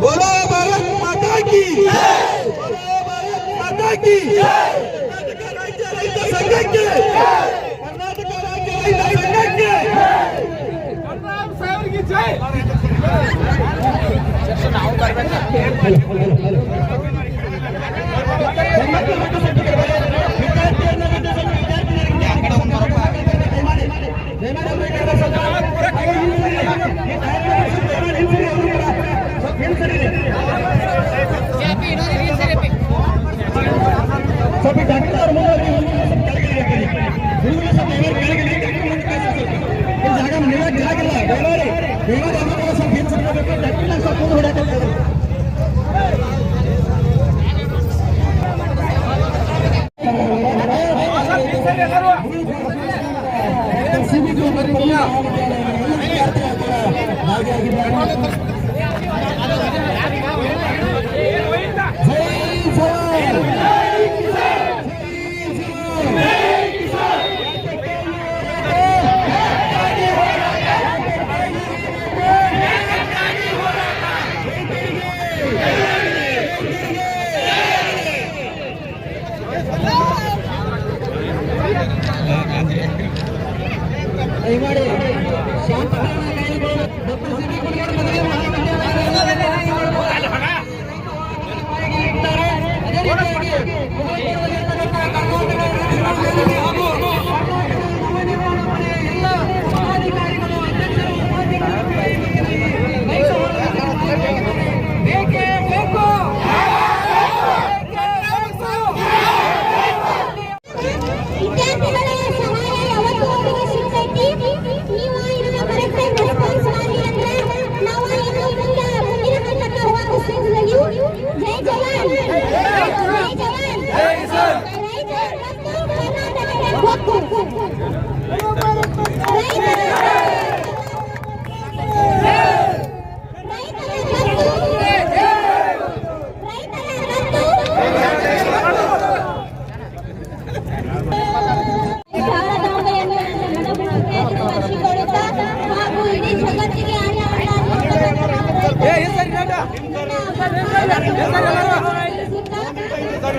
बोलो भारत माता की भारत माता की संघाचे कर्नाटक राज्य संघाचे साहेब की जय। ದಯಮಾಡಿ ದಯಮಾಡಿ ಅಮ್ಮನಿಗೆ ಸ್ವಲ್ಪ ಹಿಂಸೆ ಡಾಕ್ಟರ್ ಸ್ವಲ್ಪ ಮುಂದೆ ಹೊಡ್ಯಾಕತ್ತಾರೆ. ದಯಮಾಡಿ ಶಾಂತ ಡಾಕ್ಟರ್ ಸಿ ಬಿ ಕುಮಾರ್ ಮೊದಲೇ ವಿದ್ಯಾರ್ಥಿಗಳ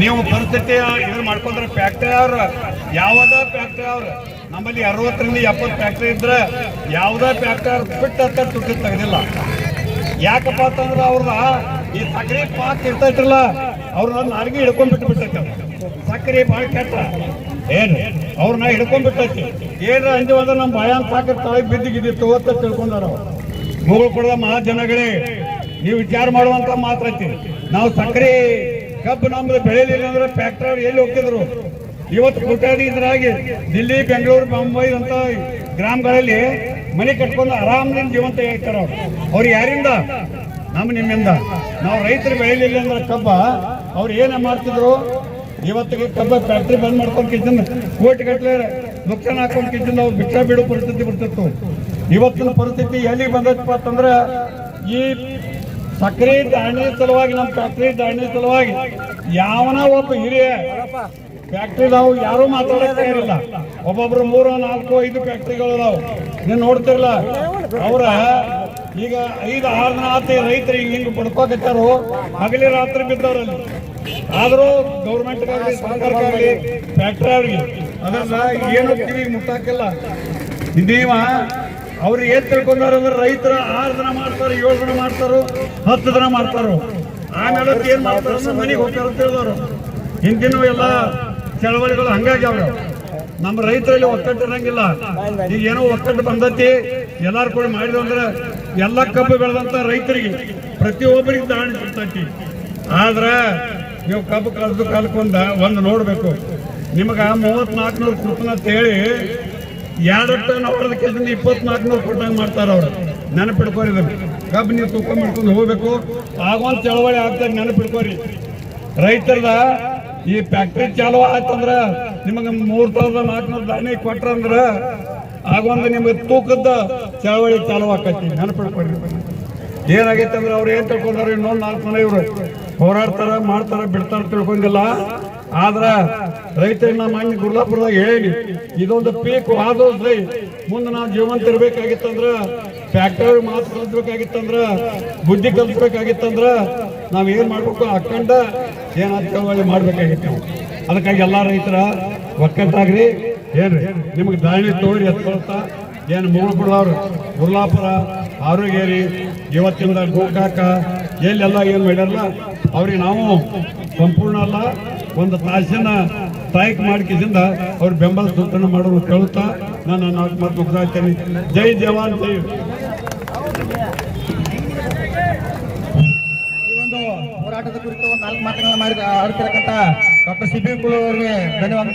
ನೀವು ಪರಿಸ್ಥಿತಿ ಇದನ್ನ ಮಾಡ್ಕೊಂಡ್ರೆ ಫ್ಯಾಕ್ಟ್ರಿ ಅವ್ರ, ಯಾವ್ದ ಫ್ಯಾಕ್ಟ್ರಿ ಅವ್ರ. ನಮ್ಮಲ್ಲಿ ಅರವತ್ತರಿಂದ ಎಪ್ಪತ್ತು ಫ್ಯಾಕ್ಟ್ರಿ ಇದ್ರೆ ಯಾವುದೇ ಫ್ಯಾಕ್ಟ್ರಿ ಅವ್ರ ಬಿಟ್ಟು ಹತ್ತ ತುಟ್ಟಿ ತೆಗೆದಿಲ್ಲ. ಯಾಕಪ್ಪ ಅಂತಂದ್ರೆ ಅವ್ರದ ಈ ಸಕ್ಕರೆ ಪಾಕ್ ಇರ್ತೈತ್ರಲ್ಲ ಅವ್ರನ್ನ ನಾಲ್ಗೆ ಹಿಡ್ಕೊಂಡ್ ಬಿಟ್ಟು ಬಿಟ್ಟೈತೆ. ಸಕ್ಕರೆ ಭಾಳ ಕೆಟ್ಟ. ಏನು? ಅವ್ರನ್ನ ಹಿಡ್ಕೊಂಡ್ ಬಿಟ್ಟೈತಿ. ಏನ್ರ ಅಂದ್ರೆ ನಮ್ಮ ಭಯ ಸಾಕರ್ ತಳಗ್ ಬಿದ್ದಿಗಿದ್ದಿತ್ತು ಅಂತ ತಿಳ್ಕೊಂಡಾರ ಮುಗಳು ಕೊಡದ ಮಹಾಜನಗಳೇ. ನೀವು ವಿಚಾರ ಮಾಡುವಂತ ಮಾತೈತಿ ನಾವು ಸಕ್ಕರೆ ಕಬ್ಬು ನಮ್ದು ಬೆಳೆಯಲಿಲ್ಲ ಅಂದ್ರೆ ಫ್ಯಾಕ್ಟ್ರಿ ಎಲ್ಲಿ ಹೋಗ್ತಿದ್ರು? ಇವತ್ತು ಕೋಟ್ಯಾದಿ ಇದ್ರಾಗಿ ದಿಲ್ಲಿ, ಬೆಂಗಳೂರು, ಮುಂಬೈ ಅಂತ ಗ್ರಾಮಗಳಲ್ಲಿ ಮನೆ ಕಟ್ಕೊಂಡು ಆರಾಮದಿಂದ ಜೀವಂತ ಹೇಳ್ತಾರೆ ಅವ್ರು. ಅವ್ರು ಯಾರಿಂದ? ನಮ್ಮ ನಿಮ್ಮಿಂದ. ನಾವು ರೈತರು ಬೆಳೆಯಲಿಲ್ಲ ಅಂದ್ರೆ ಕಬ್ಬ, ಅವ್ರು ಏನ ಮಾಡ್ತಿದ್ರು? ಇವತ್ತಿಗೆ ಕಬ್ಬ ಫ್ಯಾಕ್ಟ್ರಿ ಬಂದ್ ಮಾಡ್ಕೊಂಡು ಕಿಚನ್ ಕೋಟಿ ಗಟ್ಟಲೆ ನುಕ್ಸಾನ ಹಾಕೊಂಡು ಕಿಚನ್ ಅವ್ರು ಭಿಕ್ಷಾ ಬಿಡೋ ಪರಿಸ್ಥಿತಿ ಬಿಡ್ತಿತ್ತು ಇವತ್ತಿನ ಪರಿಸ್ಥಿತಿ ಎಲ್ಲಿಗೆ ಬಂದೈತಪ್ಪ ಅಂತಂದ್ರೆ ಈ ಸಕ್ಕರೆ ದಾಣಿ ಸಲುವಾಗಿ, ನಮ್ಮ ಫ್ಯಾಕ್ಟ್ರಿ ದಾಣಿ ಸಲುವಾಗಿ, ಯಾವನ ಒಬ್ಬ ಹಿರಿಯ ಫ್ಯಾಕ್ಟ್ರಿ ನಾವು ಯಾರು ಮಾತಾಡಕ್ ತಯಾರಿಲ್ಲ. ಒಬ್ಬೊಬ್ರು ಮೂರು, ನಾಲ್ಕು, ಐದು ಫ್ಯಾಕ್ಟ್ರಿಗಳು ನೀವು ನೋಡ್ತಿರಲ್ಲ ಅವರ ಈಗ ಐದು, ಆರು ದಿನ ಆತ ಹಿಂಗೆ ಹಿಂಗೆ ಬಡ್ಕೋಕತ್ತಾರು. ಹಗಲಿ ರಾತ್ರಿ ಬಿದ್ದವ್ರಲ್ಲಿ. ಆದ್ರೂ ಗೌರ್ಮೆಂಟ್ಗಾಗ್ಲಿ ಸರ್ಕಾರಕ್ಕಾಗ್ಲಿ ಫ್ಯಾಕ್ಟ್ರಿ ಅವ್ರಿಗೆ ಅದನ್ನ ಏನು ಕಿವಿಗೆ ಮುಟ್ಟಾಕಿಲ್ಲ. ಇದೀವ ಅವ್ರು ಏನ್ ತಿಳ್ಕೊಂಡಾರ ಅಂದ್ರೆ ರೈತರ ಆರು ದಿನ ಮಾಡ್ತಾರ, ಏಳು ದಿನ ಮಾಡ್ತಾರೋ, ಹತ್ತು ದಿನ ಮಾಡ್ತಾರೋ. ಆಮೇಲೆ ಏನ್ ಮಾಡ್ತಾರ ಮನೆಗೆ ಹೋಗ್ತಾರ ಅಂತ ಹೇಳಿದವರು. ಹಿಂದಿನ ಎಲ್ಲ ಚಳವಳಿಗಳು ಹಂಗಾಗಿ ನಮ್ಮ ರೈತರಲ್ಲಿ ಒಕ್ಕಟ್ಟು ಇರಂಗಿಲ್ಲ. ಈಗ ಏನೋ ಒಕ್ಕಟ್ಟು ಬಂದತಿ, ಎಲ್ಲಾರು ಕೂಡ ಮಾಡಿದ್ರು ಅಂದ್ರೆ ಎಲ್ಲ ಕಬ್ಬು ಬೆಳೆದಂತ ರೈತರಿಗೆ ಪ್ರತಿಯೊಬ್ಬರಿಗೆ ದಾಳಿ ಸಿಗ್ತೈತಿ. ಆದ್ರೆ ನೀವು ಕಬ್ಬು ಕಳೆದು ಕಲ್ಕೊಂಡ ಒಂದು ನೋಡ್ಬೇಕು. ನಿಮಗ ಮೂವತ್ ನಾಲ್ಕುನೂರು ಕೊಡ್ತಾನ ಅಂತ ಹೇಳಿ ಎರಡು ಟನ್ ಹೊಡೆದ ಕೆಲಸ ಇಪ್ಪತ್ನಾಲ್ಕು ನೂರು ಕೊಟ್ಟಂಗೆ ಮಾಡ್ತಾರೆ ಅವ್ರು. ನೆನಪಿಡ್ಕೋರಿ ಕಬ್ಬು ನೀವು ತೂಕ ಮಾಡ್ಕೊಂಡು ಹೋಗ್ಬೇಕು. ಆಗೊಂದು ಚಳವಳಿ ಆಗ್ತದೆ ನೆನಪಿಡ್ಕೋರಿ. ರೈತರದ ಈ ಫ್ಯಾಕ್ಟ್ರಿ ಚಾಲು ಆಯ್ತಂದ್ರ ನಿಮಗೆ ಮೂರು ಸಾವಿರದ ನಾಲ್ಕುನೂರು ಧಾನ್ಯ ಕೊಟ್ರಂದ್ರ ಆಗೊಂದು ನಿಮಗೆ ತೂಕದ ಚಳವಳಿ ಚಾಲು ಆಕತಿ. ನೆನಪಿಡ್ಕೊಡ್ರಿ ಏನಾಗೈತೆ ಅಂದ್ರೆ ಅವ್ರು ಏನ್ ತಿಳ್ಕೊಂಡಾರ ಇನ್ನೊಂದು ನಾಲ್ಕು ಮನೆ ಇವರು. ಹೋರಾಡ್ತಾರ, ಮಾಡ್ತಾರ, ಬಿಡ್ತಾರ ತಿಳ್ಕೊಂಡಿಲ್ಲ. ಆದ್ರ ರೈತರಿಗೆ ನಮ್ಮ ಮಣ್ಣು ಗುರ್ಲಾಪುರದಾಗ ಹೇಳಿ, ಇದೊಂದು ಪೀಕ್ ಆದ್ರಿ ಮುಂದೆ ನಾವು ಜೀವಂತ ಇರ್ಬೇಕಾಗಿತ್ತಂದ್ರ ಫ್ಯಾಕ್ಟರಿ ಮಾತು ಕಲಿಸ್ಬೇಕಾಗಿತ್ತಂದ್ರ, ಬುದ್ಧಿ ಕಲಿಸ್ಬೇಕಾಗಿತ್ತಂದ್ರ, ನಾವ್ ಏನ್ ಮಾಡ್ಬೇಕು ಅಕ್ಕಂಡ ಏನಾದ್ರೆ ಮಾಡ್ಬೇಕಾಗಿತ್ತು ಅದಕ್ಕಾಗಿ ಎಲ್ಲಾ ರೈತರ ಒಕ್ಕಟ್ಟಾಗ್ರಿ. ಏನ್ರಿ, ನಿಮ್ಗೆ ದಾಳಿ ತೋರಿ ಎತ್ಕೊಳ್ತಾ ಏನು ಮುಗುಳ್ಬಿಡವ್ರು ಗುರ್ಲಾಪುರ ಆರೋಗ್ಯರಿ, ಇವತ್ತಿಂದ ಗೋಕಾಕ, ಎಲ್ಲೆಲ್ಲ ಏನು ಮಾಡ್ಯಾರಲ್ಲ, ಅವ್ರಿಗೆ ನಾವು ಸಂಪೂರ್ಣ ಅಲ್ಲ. ಒಂದು ತಾಸಿನ ಸ್ಟ್ರೈಕ್ ಮಾಡ್ಕಿಸಿಂದ ಅವ್ರ ಬೆಂಬಲ ಸೂಚನೆ ಮಾಡಲು ಕೇಳುತ್ತಾ, ನಾನು ನಾಲ್ಕು ಮಾತು ಮುಗಿದಾಗ್ತೇನೆ ಜೈ ಜವಾನ್, ಜೈ ಈ ಒಂದು ಹೋರಾಟದ ಕುರಿತು ನಾಲ್ಕು ಮಾತುಗಳನ್ನು ಮಾಡಿ ಆಡ್ತಿರಕ್ಕಂತ ಡಾಕ್ಟರ್ ಸಿಬಿ ಕುಳು ಅವರಿಗೆ ಧನ್ಯವಾದ